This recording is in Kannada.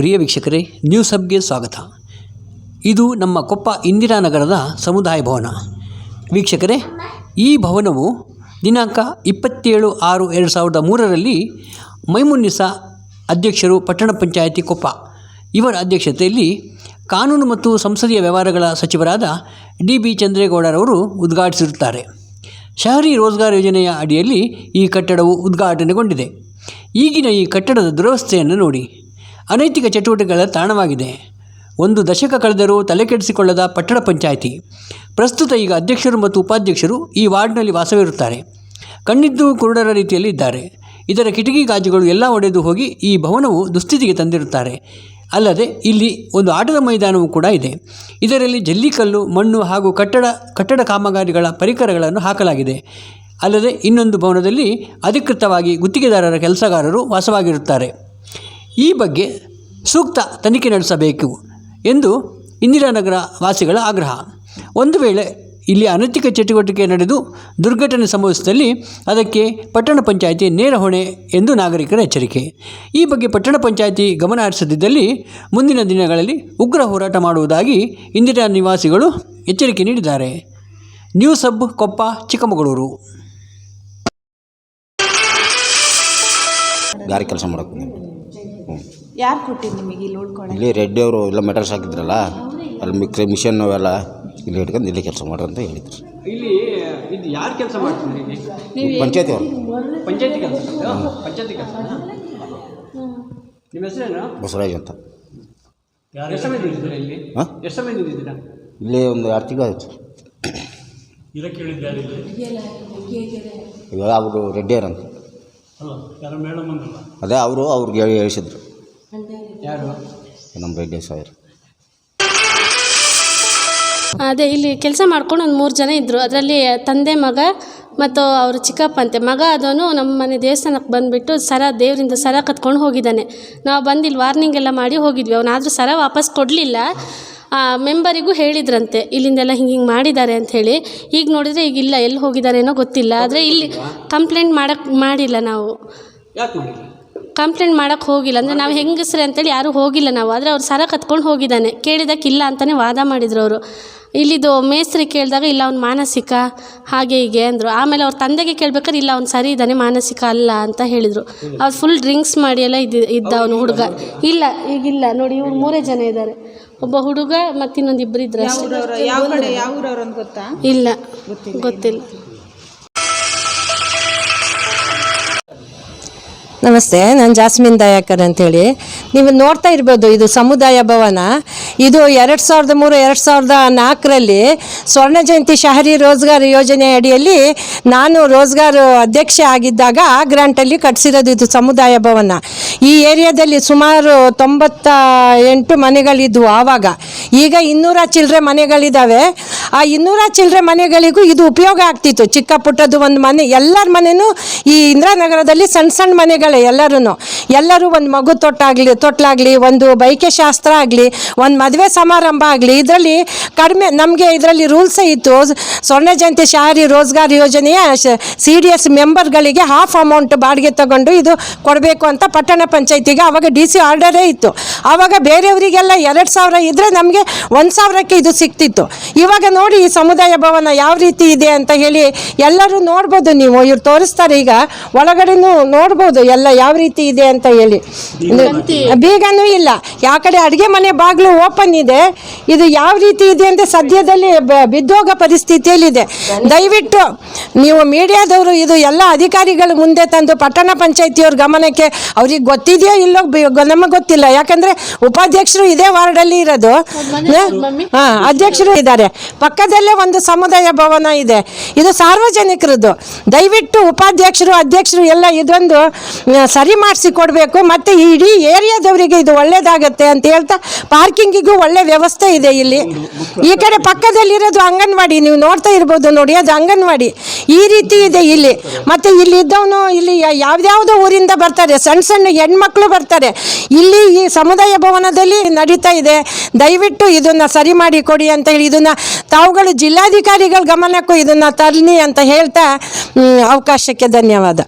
ಪ್ರಿಯ ವೀಕ್ಷಕರೇ, ನ್ಯೂಸ್ ಹಬ್ಗೆ ಸ್ವಾಗತ. ಇದು ನಮ್ಮ ಕೊಪ್ಪ ಇಂದಿರಾನಗರದ ಸಮುದಾಯ ಭವನ. ವೀಕ್ಷಕರೇ, ಈ ಭವನವು ದಿನಾಂಕ ಇಪ್ಪತ್ತೇಳು ಆರು ಎರಡು ಸಾವಿರದ ಮೂರರಲ್ಲಿ ಮೈಮುನ್ನಿಸ ಅಧ್ಯಕ್ಷರು ಪಟ್ಟಣ ಪಂಚಾಯಿತಿ ಕೊಪ್ಪ. ಇವರ ಅಧ್ಯಕ್ಷತೆಯಲ್ಲಿ ಕಾನೂನು ಮತ್ತು ಸಂಸದೀಯ ವ್ಯವಹಾರಗಳ ಸಚಿವರಾದ ಡಿ ಬಿ ಚಂದ್ರೇಗೌಡರವರು ಉದ್ಘಾಟಿಸಿರುತ್ತಾರೆ. ಶಹರಿ ರೋಜ್ಗಾರ್ ಯೋಜನೆಯ ಅಡಿಯಲ್ಲಿ ಈ ಕಟ್ಟಡವು ಉದ್ಘಾಟನೆಗೊಂಡಿದೆ. ಈಗಿನ ಈ ಕಟ್ಟಡದ ದುರವಸ್ಥೆಯನ್ನು ನೋಡಿ. ಅನೈತಿಕ ಚಟುವಟಿಕೆಗಳ ತಾಣವಾಗಿದೆ. ಒಂದು ದಶಕ ಕಳೆದರೂ ತಲೆಕೆಡಿಸಿಕೊಳ್ಳದ ಪಟ್ಟಣ ಪಂಚಾಯಿತಿ. ಪ್ರಸ್ತುತ ಈಗ ಅಧ್ಯಕ್ಷರು ಮತ್ತು ಉಪಾಧ್ಯಕ್ಷರು ಈ ವಾರ್ಡ್ನಲ್ಲಿ ವಾಸವಿರುತ್ತಾರೆ. ಕಣ್ಣಿದ್ದು ಕುರುಡರ ರೀತಿಯಲ್ಲಿ ಇದ್ದಾರೆ. ಇದರ ಕಿಟಕಿ ಗಾಜುಗಳು ಎಲ್ಲ ಒಡೆದು ಹೋಗಿ ಈ ಭವನವು ದುಸ್ಥಿತಿಗೆ ತಂದಿರುತ್ತಾರೆ. ಅಲ್ಲದೆ ಇಲ್ಲಿ ಒಂದು ಆಟದ ಮೈದಾನವೂ ಕೂಡ ಇದೆ. ಇದರಲ್ಲಿ ಜಲ್ಲಿಕಲ್ಲು, ಮಣ್ಣು ಹಾಗೂ ಕಟ್ಟಡ ಕಟ್ಟಡ ಕಾಮಗಾರಿಗಳ ಪರಿಕರಗಳನ್ನು ಹಾಕಲಾಗಿದೆ. ಅಲ್ಲದೆ ಇನ್ನೊಂದು ಭವನದಲ್ಲಿ ಅಧಿಕೃತವಾಗಿ ಗುತ್ತಿಗೆದಾರರ ಕೆಲಸಗಾರರು ವಾಸವಾಗಿರುತ್ತಾರೆ. ಈ ಬಗ್ಗೆ ಸೂಕ್ತ ತನಿಖೆ ನಡೆಸಬೇಕು ಎಂದು ಇಂದಿರಾನಗರ ವಾಸಿಗಳ ಆಗ್ರಹ. ಒಂದು ವೇಳೆ ಇಲ್ಲಿ ಅನೈತಿಕ ಚಟುವಟಿಕೆ ನಡೆದು ದುರ್ಘಟನೆ ಸಂಭವಿಸಿದಲ್ಲಿ ಅದಕ್ಕೆ ಪಟ್ಟಣ ಪಂಚಾಯಿತಿ ನೇರ ಹೊಣೆ ಎಂದು ನಾಗರಿಕರ ಎಚ್ಚರಿಕೆ. ಈ ಬಗ್ಗೆ ಪಟ್ಟಣ ಪಂಚಾಯಿತಿ ಗಮನ ಹರಿಸದಿದ್ದಲ್ಲಿ ಮುಂದಿನ ದಿನಗಳಲ್ಲಿ ಉಗ್ರ ಹೋರಾಟ ಮಾಡುವುದಾಗಿ ಇಂದಿರಾ ನಿವಾಸಿಗಳು ಎಚ್ಚರಿಕೆ ನೀಡಿದ್ದಾರೆ. ನ್ಯೂ ಸಬ್ ಕೊಪ್ಪ, ಚಿಕ್ಕಮಗಳೂರು. ಗಾರಿ ಕೆಲಸ ಮಾಡಕ್ಕೆ ಯಾರು ಕೊಟ್ಟಿದ್ದು ನಿಮಗೆ ಇಲ್ಲಿ ಉಳ್ಕೊಳಕ್ಕೆ ಇಲ್ಲಿ ರೆಡ್ಡಿ ಅವರು ಎಲ್ಲ ಮೆಟಲ್ಸ್ ಹಾಕಿದ್ರಲ್ಲ ಅಲ್ಲಿ ಮಿಕ್ಸ್ ಮಿಷನ್ ಅವೆಲ್ಲ ಇಲ್ಲಿ ಹಿಡ್ಕೊಂಡು ಇಲ್ಲಿ ಕೆಲಸ ಮಾಡ್ರಿ ಅಂತ ಹೇಳಿದ್ರು. ಇಲ್ಲಿ ಇದು ಯಾರು ಕೆಲಸ ಮಾಡ್ತಿದ್ರಿ ಇಲ್ಲಿ? ಪಂಚಾಯತಿ ಅವರು. ಪಂಚಾಯತಿ ಕೆಲಸ ಪಂಚಾಯತಿ ಕೆಲಸ ನಿಮ್ಮ ಹೆಸರೇನು? ಬಸವರಾಜ್ ಅಂತ. ಎಷ್ಟು ಸಮಯ ಇದ್ದೀರಾ ಇಲ್ಲಿ? ಹಾಂ? ಎಷ್ಟು ಸಮಯ ಇದ್ದೀರಾ? ಇಲ್ಲಿ ಒಂದು ಆರ್ ತಿಂಗಳು ಆಯ್ತು. ಇವಾಗ ಅವರು ರೆಡ್ಡಿಯರ್ ಅಂತ. ಅದೇ ಅವರು ಅವ್ರಿಗೆ ಹೇಳಿ ಹೇಳಿಸಿದ್ರು. ಯಾರು? ನಮ್ಮ ರೆಡ್ಡಿ ಸಾಯರ್ ಅದೇ ಇಲ್ಲಿ ಕೆಲಸ ಮಾಡ್ಕೊಂಡು ಒಂದು ಮೂರು ಜನ ಇದ್ದರು ಅದರಲ್ಲಿ ತಂದೆ ಮಗ ಮತ್ತು ಅವರು ಚಿಕ್ಕಪ್ಪ ಅಂತೆ ಮಗ ಅದನ್ನು ನಮ್ಮ ಮನೆ ದೇವಸ್ಥಾನಕ್ಕೆ ಬಂದುಬಿಟ್ಟು ಸರ ದೇವರಿಂದ ಸರ ಕತ್ಕೊಂಡು ಹೋಗಿದ್ದಾನೆ. ನಾವು ಬಂದು ಇಲ್ಲಿ ವಾರ್ನಿಂಗ್ ಎಲ್ಲ ಮಾಡಿ ಹೋಗಿದ್ವಿ. ಅವನಾದರೂ ಸರ ವಾಪಸ್ ಕೊಡಲಿಲ್ಲ. ಆ ಮೆಂಬರಿಗೂ ಹೇಳಿದ್ರಂತೆ ಇಲ್ಲಿಂದೆಲ್ಲ ಹಿಂಗೆ ಹಿಂಗೆ ಮಾಡಿದ್ದಾರೆ ಅಂಥೇಳಿ ಈಗ ನೋಡಿದರೆ ಈಗ ಇಲ್ಲ ಎಲ್ಲಿ ಹೋಗಿದ್ದಾರೇನೋ ಗೊತ್ತಿಲ್ಲ. ಆದರೆ ಇಲ್ಲಿ ಕಂಪ್ಲೇಂಟ್ ಮಾಡಕ್ಕೆ ಮಾಡಿಲ್ಲ ನಾವು. ಯಾಕೆ ಮಾಡಿಲ್ಲ? ಕಂಪ್ಲೇಂಟ್ ಮಾಡೋಕ್ಕೆ ಹೋಗಿಲ್ಲ. ಅಂದರೆ ನಾವು ಹೆಂಗಸ್ರೆ ಅಂತೇಳಿ ಯಾರೂ ಹೋಗಿಲ್ಲ ನಾವು. ಆದರೆ ಅವ್ರು ಸರ ಕತ್ಕೊಂಡು ಹೋಗಿದ್ದಾನೆ. ಕೇಳಿದಕ್ಕೆ ಇಲ್ಲ ಅಂತಲೇ ವಾದ ಮಾಡಿದ್ರು ಅವರು. ಇಲ್ಲಿದು ಮೇಸ್ತ್ರಿ ಕೇಳಿದಾಗ ಇಲ್ಲ ಅವ್ನು ಮಾನಸಿಕ ಹಾಗೆ ಹೀಗೆ ಅಂದರು. ಆಮೇಲೆ ಅವ್ರ ತಂದೆಗೆ ಕೇಳ್ಬೇಕಾದ್ರೆ ಇಲ್ಲ ಅವ್ನು ಸರಿ ಇದ್ದಾನೆ ಮಾನಸಿಕ ಅಲ್ಲ ಅಂತ ಹೇಳಿದರು. ಅವ್ರು ಫುಲ್ ಡ್ರಿಂಕ್ಸ್ ಮಾಡಿ ಎಲ್ಲ ಇದ್ದ ಇದ್ದ ಅವನು ಹುಡುಗ. ಇಲ್ಲ ಈಗಿಲ್ಲ. ನೋಡಿ ಇವ್ರು ಮೂರೇ ಜನ ಇದ್ದಾರೆ. ಒಬ್ಬ ಹುಡುಗ ಮತ್ತಿನ್ನೊಂದು ಇಬ್ಬರು ಇದ್ರೆ ಇಲ್ಲ ಗೊತ್ತಿಲ್ಲ. ನಮಸ್ತೆ, ನಾನು ಜಾಸ್ಮಿನ್ ದಯಾಕರ್ ಅಂತೇಳಿ. ನೀವು ನೋಡ್ತಾ ಇರ್ಬೋದು, ಇದು ಸಮುದಾಯ ಭವನ. ಇದು ಎರಡು ಸಾವಿರದ ಮೂರು, ಎರಡು ಸಾವಿರದ ನಾಲ್ಕರಲ್ಲಿ ಸ್ವರ್ಣ ಜಯಂತಿ ಶಹರಿ ರೋಜ್ಗಾರ್ ಯೋಜನೆ ಅಡಿಯಲ್ಲಿ ನಾನು ರೋಜ್ಗಾರ್ ಅಧ್ಯಕ್ಷ ಆಗಿದ್ದಾಗ ಆ ಗ್ರಾಂಟಲ್ಲಿ ಕಟ್ಸಿರೋದು ಇದು ಸಮುದಾಯ ಭವನ. ಈ ಏರಿಯಾದಲ್ಲಿ ಸುಮಾರು ತೊಂಬತ್ತ ಎಂಟು ಮನೆಗಳಿದ್ವು ಆವಾಗ. ಈಗ ಇನ್ನೂರ ಚಿಲ್ಲರೆ ಮನೆಗಳಿದ್ದಾವೆ ಆ ಇನ್ನೂರ ಚಿಲ್ಲರೆ ಮನೆಗಳಿಗೂ ಇದು ಉಪಯೋಗ ಆಗ್ತಿತ್ತು. ಚಿಕ್ಕ ಪುಟ್ಟದ್ದು ಒಂದು ಮನೆ, ಎಲ್ಲರ ಮನೆಯೂ ಈ ಇಂದಿರಾನಗರದಲ್ಲಿ ಸಣ್ಣ ಸಣ್ಣ ಮನೆಗಳೇ ಎಲ್ಲರೂ ಎಲ್ಲರೂ ಒಂದು ಮಗು ತೊಟ್ಟಾಗಲಿ, ತೊಟ್ಲಾಗಲಿ, ಒಂದು ಬೈಕೆ ಶಾಸ್ತ್ರ ಆಗಲಿ, ಒಂದು ಮದುವೆ ಸಮಾರಂಭ ಆಗಲಿ, ಇದರಲ್ಲಿ ಕಡಿಮೆ ನಮಗೆ ಇದರಲ್ಲಿ ರೂಲ್ಸೇ ಇತ್ತು. ಸ್ವರ್ಣ ಜಯಂತಿ ಶಹರಿ ರೋಜ್ಗಾರ್ ಯೋಜನೆಯ ಸಿ ಡಿ ಎಸ್ ಮೆಂಬರ್ಗಳಿಗೆ ಹಾಫ್ ಅಮೌಂಟ್ ಬಾಡಿಗೆ ತಗೊಂಡು ಇದು ಕೊಡಬೇಕು ಅಂತ ಪಟ್ಟಣ ಪಂಚಾಯತಿಗೆ ಆವಾಗ ಡಿ ಸಿ ಆರ್ಡರೇ ಇತ್ತು. ಆವಾಗ ಬೇರೆಯವರಿಗೆಲ್ಲ ಎರಡು ಸಾವಿರ ಇದ್ದರೆ ನಮಗೆ ಒಂದು ಸಾವಿರಕ್ಕೆ ಇದು ಸಿಕ್ತಿತ್ತು. ಇವಾಗ ನೋಡಿ ಈ ಸಮುದಾಯ ಭವನ ಯಾವ ರೀತಿ ಇದೆ ಅಂತ ಹೇಳಿ ಎಲ್ಲರೂ ನೋಡ್ಬೋದು ನೀವು. ಇವ್ರು ತೋರಿಸ್ತಾರೆ ಈಗ. ಒಳಗಡೆನೂ ನೋಡ್ಬೋದು ಎಲ್ಲ ಯಾವ ರೀತಿ ಇದೆ ಅಂತ ಹೇಳಿ. ಬೀಗನೂ ಇಲ್ಲ. ಯಾವ ಕಡೆ ಅಡುಗೆ ಮನೆ ಬಾಗಿಲು ಓಪನ್ ಇದೆ ಇದು ಯಾವ ರೀತಿ ಇದೆ ಅಂತ ಸದ್ಯದಲ್ಲಿ ಬಿದ್ದೋಗ ಪರಿಸ್ಥಿತಿಯಲ್ಲಿದೆ. ದಯವಿಟ್ಟು ನೀವು ಮೀಡಿಯಾದವರು ಇದು ಎಲ್ಲ ಅಧಿಕಾರಿಗಳು ಮುಂದೆ ತಂದು ಪಟ್ಟಣ ಪಂಚಾಯತಿಯವ್ರ ಗಮನಕ್ಕೆ ಅವ್ರಿಗೆ ಗೊತ್ತಿದೆಯೋ ಇಲ್ಲೋ ನಮಗೆ ಗೊತ್ತಿಲ್ಲ. ಯಾಕಂದ್ರೆ ಉಪಾಧ್ಯಕ್ಷರು ಇದೇ ವಾರ್ಡಲ್ಲಿ ಇರೋದು. ಆ ಅಧ್ಯಕ್ಷರು ಇದ್ದಾರೆ. ಪಕ್ಕದಲ್ಲೇ ಒಂದು ಸಮುದಾಯ ಭವನ ಇದೆ. ಇದು ಸಾರ್ವಜನಿಕರದ್ದು. ದಯವಿಟ್ಟು ಉಪಾಧ್ಯಕ್ಷರು, ಅಧ್ಯಕ್ಷರು ಎಲ್ಲ ಇದೊಂದು ಸರಿ ಮಾಡಿಸಿ ಕೊಡಬೇಕು ಮತ್ತು ಇಡೀ ಏರಿಯಾದವರಿಗೆ ಇದು ಒಳ್ಳೇದಾಗತ್ತೆ ಅಂತ ಹೇಳ್ತಾ ಪಾರ್ಕಿಂಗಿಗೂ ಒಳ್ಳೆ ವ್ಯವಸ್ಥೆ ಇದೆ ಇಲ್ಲಿ. ಈ ಕಡೆ ಪಕ್ಕದಲ್ಲಿರೋದು ಅಂಗನವಾಡಿ. ನೀವು ನೋಡ್ತಾ ಇರ್ಬೋದು ನೋಡಿ, ಅದು ಅಂಗನವಾಡಿ. ಈ ರೀತಿ ಇದೆ ಇಲ್ಲಿ. ಮತ್ತು ಇಲ್ಲಿ ಇದ್ದವನು ಇಲ್ಲಿ ಯಾವ್ದಾವುದೋ ಊರಿಂದ ಬರ್ತಾರೆ. ಸಣ್ಣ ಸಣ್ಣ ಹೆಣ್ಮಕ್ಳು ಬರ್ತಾರೆ. ಇಲ್ಲಿ ಈ ಸಮುದಾಯ ಭವನದಲ್ಲಿ ನಡೀತಾ ಇದೆ. ದಯವಿಟ್ಟು ಇದನ್ನು ಸರಿ ಮಾಡಿ ಕೊಡಿ ಅಂತ ಹೇಳಿ, ಇದನ್ನ ತಾವುಗಳು ಜಿಲ್ಲಾಧಿಕಾರಿಗಳ ಗಮನಕ್ಕೂ ಇದನ್ನು ತರಲಿ ಅಂತ ಹೇಳ್ತಾ ಅವಕಾಶಕ್ಕೆ ಧನ್ಯವಾದ.